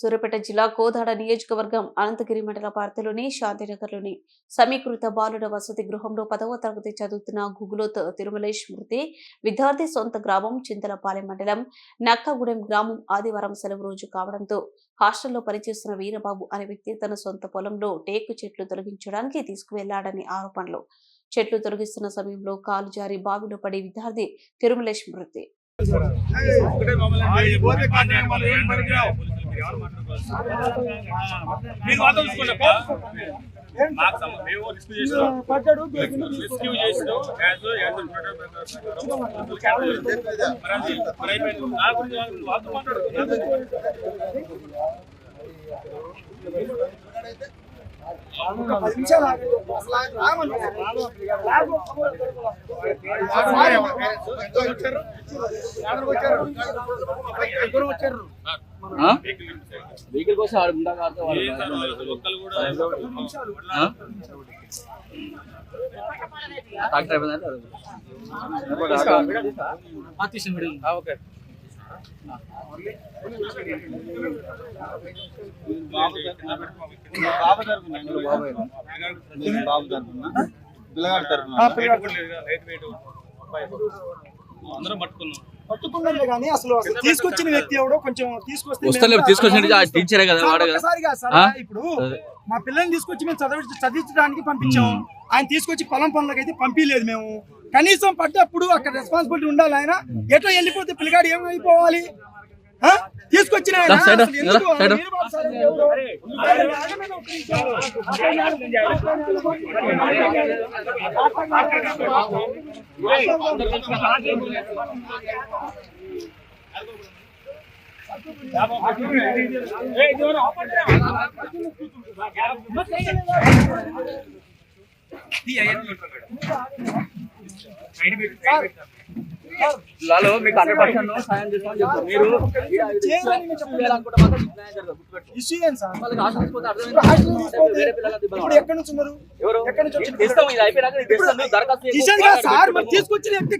సూర్యాపేట జిల్లా కోదాడ నియోజకవర్గం అనంతగిరి మండల పార్తలోని శాంతినగర్లోని సమీకృత బాలుడ వసతి గృహంలో పదవ తరగతి చదువుతున్న గుగులోత్ తిరుమలేష్ మృతి విద్యార్థి సొంత గ్రామం చింతలపాలెం మండలం నక్కగూడెం గ్రామం ఆదివారం సెలవు రోజు కావడంతో హాస్టల్లో పనిచేస్తున్న వీరబాబు అనే వ్యక్తి తన సొంత పొలంలో టేకు చెట్లు తొలగించడానికి తీసుకువెళ్ళాడని ఆరోపణలు. చెట్లు తొలగిస్తున్న సమయంలో కాలు జారి బావిలో పడి విద్యార్థి తిరుమలేష్ మృతి మీరు మాత్రం మేము rescue చేసినాం. Rescue చేసినాం. As- as మరి అయిపోయింది. నా గురించి వాళ్ళతో మాట్లాడు. వెహికల్ కోసం ఆడు డాక్టర్ అయిపోయిందంటే ఓకే. బాబు తరపున బాబు తరపున పిల్లగాడి తరపున పట్టుకున్నాం పట్టుకున్నట్లే కానీ అసలు అసలు తీసుకొచ్చిన వ్యక్తి ఎవడో కొంచెం తీసుకొస్తే తీసుకొచ్చిన టీచరే కదా? ఇప్పుడు. మా పిల్లల్ని తీసుకొచ్చి మేము చదివి చదివించడానికి పంపించాము ఆయన తీసుకొచ్చి పొలం పనులకు అయితే పంపించలేదు మేము కనీసం పడ్డప్పుడు అక్కడ రెస్పాన్సిబిలిటీ ఉండాలి ఆయన. ఎట్లా వెళ్ళిపోతే పిల్లగాడు ఏమైపోవాలి? ఆ? తీసుకొచ్చిన లాలో మీకు హండ్రెడ్ పర్సెంట్ సాయం చేస్తామని చెప్తారు. మీరు. Issue sir. వాళ్ళకి హాస్టల్ వేరే పిల్లలకి ఇప్పుడు ఎక్కడి నుంచి ఉన్నారు? ఎవరు? ఎక్కడి నుంచి ఇది అయిపోయినాక దరఖాస్తు. కిషన్ గారు సార్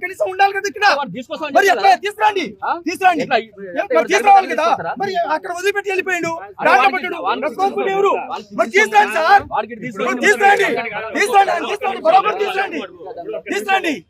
కనీసం ఉండాలి కదా ఇక్కడ. వాడు తీసుకొస్తామని మరి చెప్పారా? ఎట్లా తీసుకురండి. ఆ? తీసుకురండి. ఎట్లా? మరి తీసుకురావాలి కదా. మరి అక్కడ వదిలిపెట్టి వెళ్ళిపోయాడు. దాంట్లో పడ్డాడు రెస్పాన్సిబిలిటీ ఎవరు? మరి తీసుకురండి సార్. వాడికి ఇది తీసుకురా. మరి తీసుకురండి. తీసుకురండి. ఆయన తీసుకురండి. బరాబర్ తీసుకురండి. తీసుకురండి.